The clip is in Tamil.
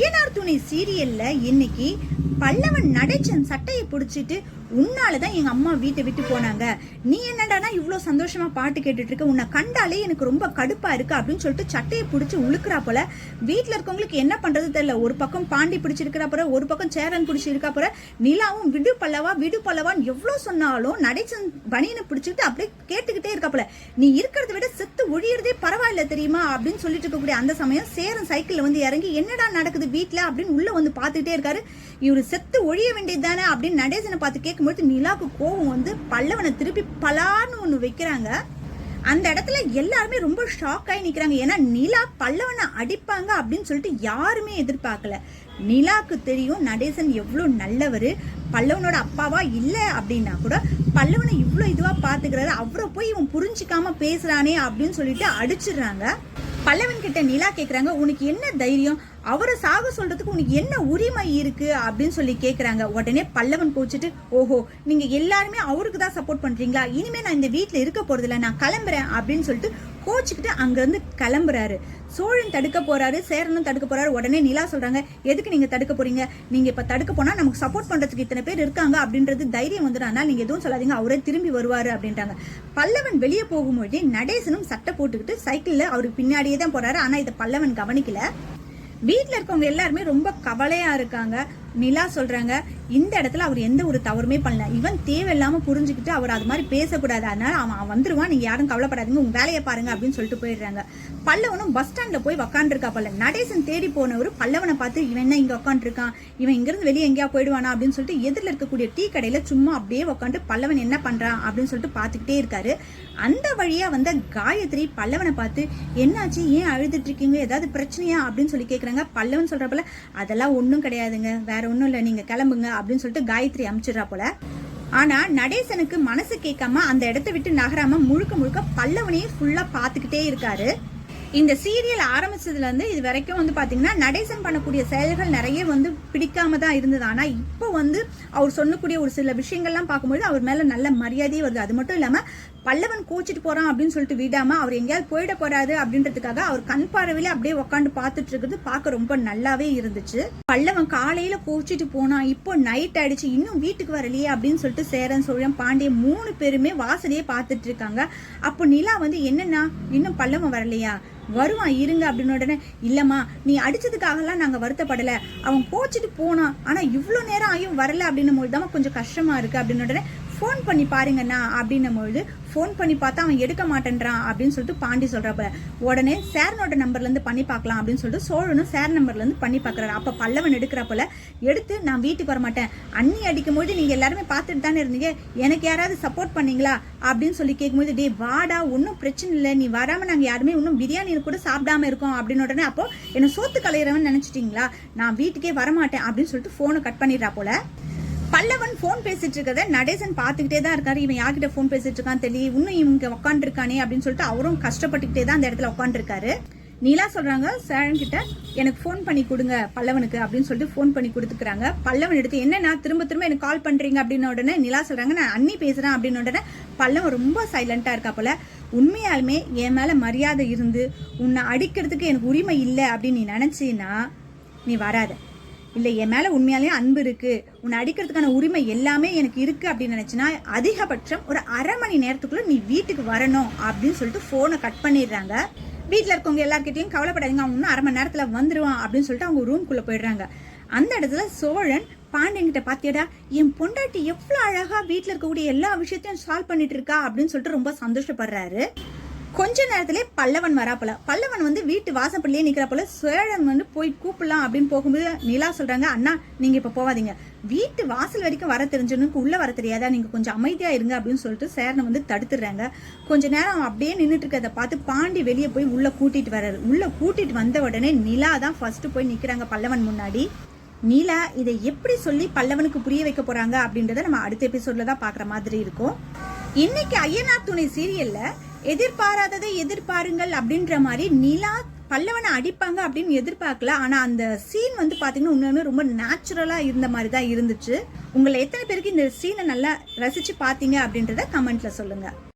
ஐயனார் துணி சீரியல்ல இன்னைக்கு பல்லவன் நடைச்சன் சட்டையை பிடிச்சிட்டு உன்னால தான் எங்க அம்மா வீட்டை விட்டு போனாங்க. நீ என்னடானா இவ்வளோ சந்தோஷமா பாட்டு கேட்டுட்டு இருக்க உன்னை கண்டாலே எனக்கு ரொம்ப கடுப்பா இருக்கு அப்படின்னு சொல்லிட்டு சட்டையை பிடிச்சி உழுக்கிறா போல. வீட்டில் இருக்கவங்களுக்கு என்ன பண்றது தெரியல. ஒரு பக்கம் பாண்டி பிடிச்சிருக்கிறா போற ஒரு பக்கம் சேரன் பிடிச்சிருக்கா போற நிலாவும் விடு பல்லவா விடு பல்லவான்னு எவ்வளோ சொன்னாலும் நடைச்சன் பனியனை பிடிச்சிட்டு அப்படியே கேட்டுக்கிட்டே இருக்கா போல. நீ இருக்கிறத விட செத்து ஒழியறதே பரவாயில்ல தெரியுமா அப்படின்னு சொல்லிட்டு இருக்கக்கூடிய அந்த சமயம் சேரன் சைக்கிள்ல வந்து இறங்கி என்னடா நடக்குது வீட்டில் அப்படின்னு உள்ள வந்து பார்த்துக்கிட்டே இருக்காரு. இவரு செத்து ஒழிய வேண்டியது தானே அப்படின்னு நடேசனை பார்த்து கேட்கும்போது நிலாவுக்கு கோவம் வந்து பல்லவனை திருப்பி பலான்னு ஒன்று வைக்கிறாங்க. அந்த இடத்துல எல்லாருமே ரொம்ப ஷாக் ஆகி நிக்கிறாங்க. ஏன்னா நிலா பல்லவனை அடிப்பாங்க அப்படின்னு சொல்லிட்டு யாருமே எதிர்பார்க்கல. நிலாக்கு தெரியும் நடேசன் எவ்வளோ நல்லவர் பல்லவனோட அப்பாவா இல்லை அப்படின்னா கூட பல்லவனை இவ்வளோ இதுவா பாத்துக்கிறாரு அவரை போய் இவன் புரிஞ்சிக்காம பேசுறானே அப்படின்னு சொல்லிட்டு அடிச்சிடுறாங்க. பல்லவன் கிட்ட நிலா கேட்குறாங்க உனக்கு என்ன தைரியம்? அவரை சாக சொல்றதுக்கு உனக்கு என்ன உரிமை இருக்கு? அப்படின்னு சொல்லி கேட்குறாங்க உடனே பல்லவன் கோச்சிட்டு ஓஹோ நீங்க எல்லாருமே அவருக்கு தான் சப்போர்ட் பண்றீங்களா? இனிமே நான் இந்த வீட்டில் இருக்க போறதில்ல நான் கிளம்புறேன் அப்படின்னு சொல்லிட்டு கோச்சிக்கிட்டு அங்கேருந்து கிளம்புறாரு. சோழன் தடுக்க போறாரு சேரனும் தடுக்க போறாரு. உடனே நிலா சொல்றாங்க எதுக்கு நீங்க தடுக்க போறீங்க? நீங்க இப்ப தடுக்க போனா நமக்கு சப்போர்ட் பண்றதுக்கு இத்தனை பேர் இருக்காங்க அப்படின்றது தைரியம் வந்துடும் நீங்க எதுவும் சொல்லாதீங்க அவரே திரும்பி வருவாரு அப்படின்ட்டாங்க பல்லவன் வெளியே போகும்போது நடேசனும் சட்டை போட்டுக்கிட்டு சைக்கிள்ல அவருக்கு பின்னாடியே தான் போறாரு. ஆனா இதை பல்லவன் கவனிக்கல. வீட்டில் இருக்கவங்க எல்லாருமே ரொம்ப கவலையாக இருக்காங்க. நிலா சொல்கிறாங்க இந்த இடத்துல அவர் எந்த ஒரு தவறுமே பண்ணல. இவன் தேவையில்லாமல் புரிஞ்சுக்கிட்டு அவர் அது மாதிரி பேசக்கூடாது. அதனால அவன் வந்துடுவான் வந்துருவான் யாரும் கவலைப்படாதீங்க உங்கள் வேலையை பாருங்க அப்படின்னு சொல்லிட்டு போயிடுறாங்க. பல்லவனும் பஸ் ஸ்டாண்டில் போய் உக்காந்துருக்கா பல்ல நடேசன் தேடி போனவர் பல்லவனை பார்த்து இவன் என்ன இங்கே உக்காண்டிருக்கான் இவன் இங்கேருந்து வெளியே எங்கேயா போயிடுவானா? அப்படின்னு சொல்லிட்டு எதிரில் இருக்கக்கூடிய டீ கடையில் சும்மா அப்படியே உட்காந்து பல்லவன் என்ன பண்ணுறான் அப்படின்னு சொல்லிட்டு பார்த்துக்கிட்டே இருக்காரு. அந்த வழியாக வந்த காயத்ரி பல்லவனை பார்த்து என்னாச்சு? ஏன் அழுதுட்டு இருக்கீங்க? ஏதாவது பிரச்சனையா? அப்படின்னு சொல்லி கேட்குறாங்க பல்லவன் சொல்கிறப்பல அதெல்லாம் ஒன்றும் கிடையாதுங்க. வேற ஒன்றும் இல்லை நீங்க கிளம்புங்க அப்படின்னு சொல்லிட்டு காயத்ரி அமிச்சிடுறா போல. ஆனா நடேசனுக்கு மனசு கேட்காம அந்த இடத்த விட்டு நகராம முழுக்க முழுக்க பல்லவனையே ஃபுல்லா பார்த்துக்கிட்டே இருக்காரு. இந்த சீரியல் ஆரம்பிச்சதுல இருந்து இது வரைக்கும் வந்து பாத்தீங்கன்னா நடேசன் பண்ணக்கூடிய செயல்கள் நிறைய வந்து பிடிக்காம தான் இருந்தது. ஆனா இப்போ வந்து அவர் சொல்லக்கூடிய ஒரு சில விஷயங்கள்லாம் பார்க்கும்போது அவர் மேல நல்ல மரியாதையே வருது. அது மட்டும் இல்லாம பல்லவன் கோச்சிட்டு போறான் அப்படின்னு சொல்லிட்டு விடாம அவர் எங்கேயாவது போயிட போறாரு அப்படின்றதுக்காக அவர் கண் பார்வையில அப்படியே உட்காந்து பார்த்துட்டு இருக்குது. பார்க்க ரொம்ப நல்லாவே இருந்துச்சு. பல்லவன் காலையில கோச்சிட்டு போனான் இப்போ நைட் ஆயிடுச்சு இன்னும் வீட்டுக்கு வரலையே அப்படின்னு சொல்லிட்டு சேரன் சோழன் பாண்டியன் மூணு பேருமே வாசலையே பார்த்துட்டு இருக்காங்க. அப்போ நிலா வந்து என்னன்னா இன்னும் பல்லவன் வரலையா? வருவான் இருங்க அப்படின்னு உடனே இல்லம்மா நீ அடிச்சதுக்காகலாம் நாங்க வருத்தப்படல. அவன் கோச்சிட்டு போனான் ஆனா இவ்வளவு நேரம் ஆயும் வரல அப்படின்னும் போது தான் கொஞ்சம் கஷ்டமா இருக்கு அப்படின்னு உடனே ஃபோன் பண்ணி பாருங்கண்ணா அப்படின்னும் பொழுது ஃபோன் பண்ணி பார்த்தா அவன் எடுக்க மாட்டேன்றான் அப்படின்னு சொல்லிட்டு பாண்டி சொல்கிறப்ப உடனே சேரனோட நம்பர்லேருந்து பண்ணி பார்க்கலாம் அப்படின்னு சொல்லிட்டு சோழனும் சேர் நம்பர்லேருந்து பண்ணி பார்க்குறாரு. அப்போ பல்லவன் எடுக்கிறப்பல எடுத்து நான் வீட்டுக்கு வர மாட்டேன் அண்ணி அடிக்கும் போது எல்லாருமே பார்த்துட்டு தானே இருந்தீங்க. எனக்கு யாராவது சப்போர்ட் பண்ணீங்களா? அப்படின்னு சொல்லி கேட்கும்போது டே வாடா ஒன்றும் பிரச்சனை இல்லை. நீ வராமல் நாங்கள் யாருமே இன்னும் பிரியாணி கூட சாப்பிடாம இருக்கோம். அப்படின்னு உடனே அப்போ என்னை சோத்து கலையிறவன் நினச்சிட்டிங்களா? நான் வீட்டுக்கே வரமாட்டேன். அப்படின்னு சொல்லிட்டு ஃபோனை கட் பண்ணிடுறா போல. பல்லவன் ஃபோன் பேசிட்டு இருக்கத நடேசன் பார்த்துக்கிட்டே தான் இருக்காரு. இவன் யார்கிட்ட ஃபோன் பேசிட்டு இருக்கான்னு தெரியல. இன்னும் இவங்க உட்காந்துருக்கானே அப்படின்னு சொல்லிட்டு அவரும் கஷ்டப்பட்டுக்கிட்டே தான் அந்த இடத்துல உட்காந்துருக்காரு நீலா சொல்றாங்க சேரன் கிட்ட எனக்கு ஃபோன் பண்ணி கொடுங்க பல்லவனுக்கு அப்படின்னு சொல்லிட்டு ஃபோன் பண்ணி கொடுத்துக்கிறாங்க. பல்லவன் எடுத்து என்னன்னா திரும்ப திரும்ப எனக்கு கால் பண்றீங்க? அப்படின்னு உடனே நிலா சொல்றாங்க நான் அண்ணி பேசுறேன் அப்படின்னு உடனே பல்லவன் ரொம்ப சைலண்டா இருக்கா போல உண்மையாலுமே என் மேல மரியாதை இருந்து உன்னை அடிக்கிறதுக்கு எனக்கு உரிமை இல்லை அப்படின்னு நீ நினைச்சீன்னா நீ வராத. இல்லை என் மேலே உண்மையாலேயே அன்பு இருக்குது உன்னை அடிக்கிறதுக்கான உரிமை எல்லாமே எனக்கு இருக்குது அப்படின்னு நினச்சின்னா அதிகபட்சம் ஒரு அரை மணி நேரத்துக்குள்ளே நீ வீட்டுக்கு வரணும் அப்படின்னு சொல்லிட்டு ஃபோனை கட் பண்ணிடுறாங்க. வீட்டில் இருக்கவங்க எல்லாருக்கிட்டையும் கவலைப்படாதீங்க அவங்க இன்னும் அரை மணி நேரத்தில் வந்துடுவான் அப்படின்னு சொல்லிட்டு அவங்க ரூம்குள்ளே போயிடுறாங்க. அந்த இடத்துல சோழன் பாண்டியன்கிட்ட பார்த்தியடா என் பொண்டாட்டி எவ்வளோ அழகாக வீட்டில் இருக்கக்கூடிய எல்லா விஷயத்தையும் சால்வ் பண்ணிட்டு இருக்கா? அப்படின்னு சொல்லிட்டு ரொம்ப சந்தோஷப்படுறாரு. கொஞ்ச நேரத்திலே பல்லவன் வராப்பல பல்லவன் வந்து வீட்டு வாசப்படியே நிற்கிறப்பல சோழன் வந்து போய் கூப்பிடலாம் அப்படின்னு போகும்போது நிலா சொல்கிறாங்க அண்ணா நீங்கள் இப்போ போவாதீங்க. வீட்டு வாசல் வரைக்கும் வர தெரிஞ்சவனுக்கு உள்ளே வர தெரியாதா? நீங்கள் கொஞ்சம் அமைதியாக இருங்க அப்படின்னு சொல்லிட்டு சேரனை வந்து தடுத்துடுறாங்க. கொஞ்ச நேரம் அப்படியே நின்றுட்டு இருக்கிறத பார்த்து பாண்டி வெளியே போய் உள்ளே கூட்டிகிட்டு வர்றாரு. உள்ளே கூட்டிகிட்டு வந்த உடனே நிலா தான் ஃபஸ்ட்டு போய் நிற்கிறாங்க பல்லவன் முன்னாடி. நீலா இதை எப்படி சொல்லி பல்லவனுக்கு புரிய வைக்க போகிறாங்க அப்படின்றத நம்ம அடுத்த எபிசோடில் தான் பார்க்குற மாதிரி இருக்கும். இன்னைக்கு ஐயனார் துணை சீரியலில் எதிர்பாராததை எதிர்பாருங்கள் அப்படின்ற மாதிரி நிலா பல்லவனை அடிப்பாங்க அப்படின்னு எதிர்பார்க்கல. ஆனால் அந்த சீன் வந்து பார்த்தீங்கன்னா உண்மையுமே ரொம்ப நேச்சுரலாக இருந்த மாதிரி தான் இருந்துச்சு. உங்களை எத்தனை பேருக்கு இந்த சீனை நல்லா ரசித்து பார்த்தீங்க அப்படின்றத கமெண்ட்டில் சொல்லுங்கள்